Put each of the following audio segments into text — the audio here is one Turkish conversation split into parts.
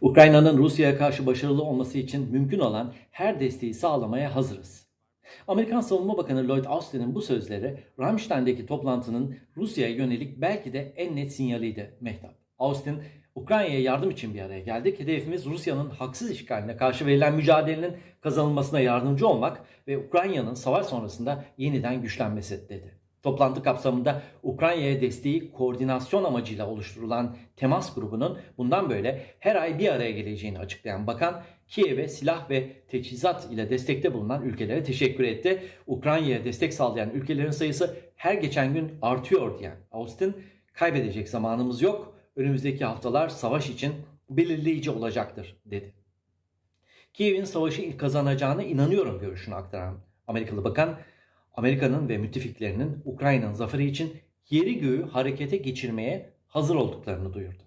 Ukrayna'nın Rusya'ya karşı başarılı olması için mümkün olan her desteği sağlamaya hazırız. Amerikan Savunma Bakanı Lloyd Austin'in bu sözleri Ramstein'deki toplantının Rusya'ya yönelik belki de en net sinyaliydi Mehtap. Austin, Ukrayna'ya yardım için bir araya geldik. Hedefimiz Rusya'nın haksız işgaline karşı verilen mücadelenin kazanılmasına yardımcı olmak ve Ukrayna'nın savaş sonrasında yeniden güçlenmesi dedi. Toplantı kapsamında Ukrayna'ya desteği koordinasyon amacıyla oluşturulan temas grubunun bundan böyle her ay bir araya geleceğini açıklayan bakan Kiev'e silah ve teçhizat ile destekte bulunan ülkelere teşekkür etti. Ukrayna'ya destek sağlayan ülkelerin sayısı her geçen gün artıyor diyen Austin, kaybedecek zamanımız yok. Önümüzdeki haftalar savaş için belirleyici olacaktır dedi. Kiev'in savaşı kazanacağına inanıyorum görüşünü aktaran Amerikalı bakan, Amerika'nın ve müttefiklerinin Ukrayna'nın zaferi için yeri göğü harekete geçirmeye hazır olduklarını duyurdu.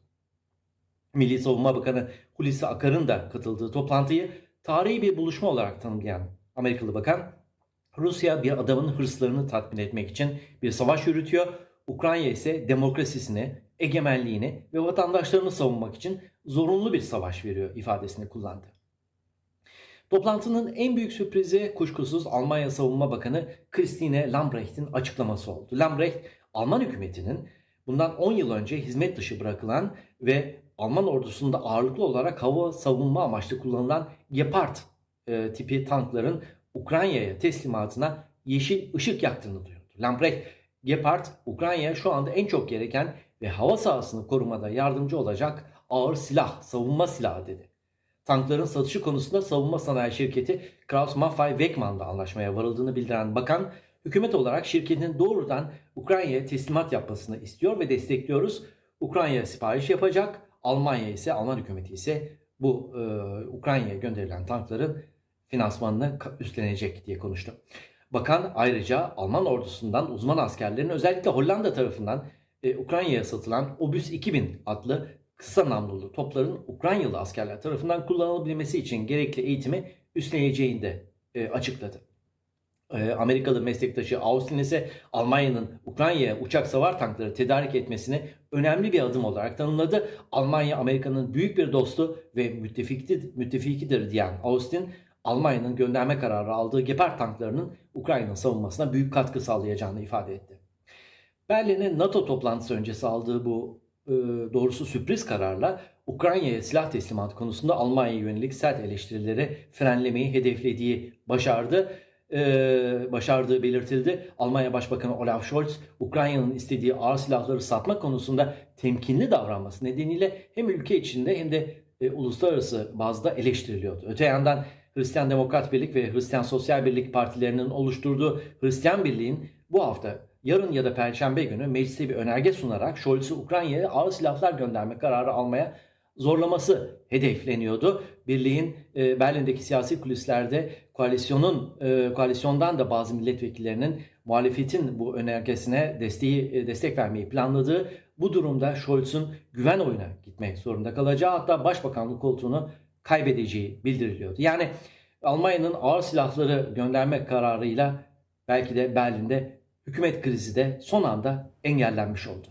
Milli Savunma Bakanı Hulusi Akar'ın da katıldığı toplantıyı tarihi bir buluşma olarak tanımlayan Amerikalı bakan, Rusya bir adamın hırslarını tatmin etmek için bir savaş yürütüyor, Ukrayna ise demokrasisini, egemenliğini ve vatandaşlarını savunmak için zorunlu bir savaş veriyor ifadesini kullandı. Toplantının en büyük sürprizi kuşkusuz Almanya Savunma Bakanı Christine Lambrecht'in açıklaması oldu. Lambrecht, Alman hükümetinin bundan 10 yıl önce hizmet dışı bırakılan ve Alman ordusunda ağırlıklı olarak hava savunma amaçlı kullanılan Gepard e, tipi tankların Ukrayna'ya teslimatına yeşil ışık yaktığını duyurdu. Lambrecht, Gepard, Ukrayna'ya şu anda en çok gereken ve hava sahasını korumada yardımcı olacak ağır silah, savunma silahı dedi. Tankların satışı konusunda savunma sanayi şirketi Kraus Maffei Wegmann'la anlaşmaya varıldığını bildiren bakan, hükümet olarak şirketin doğrudan Ukrayna'ya teslimat yapmasını istiyor ve destekliyoruz. Ukrayna'ya sipariş yapacak, Almanya ise, Alman hükümeti ise bu e, Ukrayna'ya gönderilen tankların finansmanını üstlenecek diye konuştu. Bakan ayrıca Alman ordusundan uzman askerlerin özellikle Hollanda tarafından e, Ukrayna'ya satılan Obus 2000 adlı kısa namlulu topların Ukraynalı askerler tarafından kullanılabilmesi için gerekli eğitimi üstleneceğini de e, açıkladı. E, Amerikalı meslektaşı Austin ise Almanya'nın Ukrayna'ya uçak savar tankları tedarik etmesini önemli bir adım olarak tanımladı. Almanya Amerika'nın büyük bir dostu ve müttefikti, müttefikidir diyen Austin, Almanya'nın gönderme kararı aldığı Gepard tanklarının Ukrayna'nın savunmasına büyük katkı sağlayacağını ifade etti. Berlin'in NATO toplantısı öncesi aldığı bu doğrusu sürpriz kararla Ukrayna'ya silah teslimatı konusunda Almanya'ya yönelik sert eleştirileri frenlemeyi hedeflediği başardı. Ee, başardığı belirtildi. Almanya Başbakanı Olaf Scholz, Ukrayna'nın istediği ağır silahları satmak konusunda temkinli davranması nedeniyle hem ülke içinde hem de e, uluslararası bazda eleştiriliyordu. Öte yandan Hristiyan Demokrat Birlik ve Hristiyan Sosyal Birlik partilerinin oluşturduğu Hristiyan Birliğin bu hafta yarın ya da perşembe günü mecliste bir önerge sunarak Scholz'u Ukrayna'ya ağır silahlar gönderme kararı almaya zorlaması hedefleniyordu. Birliğin e, Berlin'deki siyasi kulislerde koalisyonun e, koalisyondan da bazı milletvekillerinin muhalefetin bu önergesine desteği e, destek vermeyi planladığı bu durumda Scholz'un güven oyuna gitmek zorunda kalacağı hatta başbakanlık koltuğunu kaybedeceği bildiriliyordu. Yani Almanya'nın ağır silahları gönderme kararıyla belki de Berlin'de hükümet krizi de son anda engellenmiş oldu.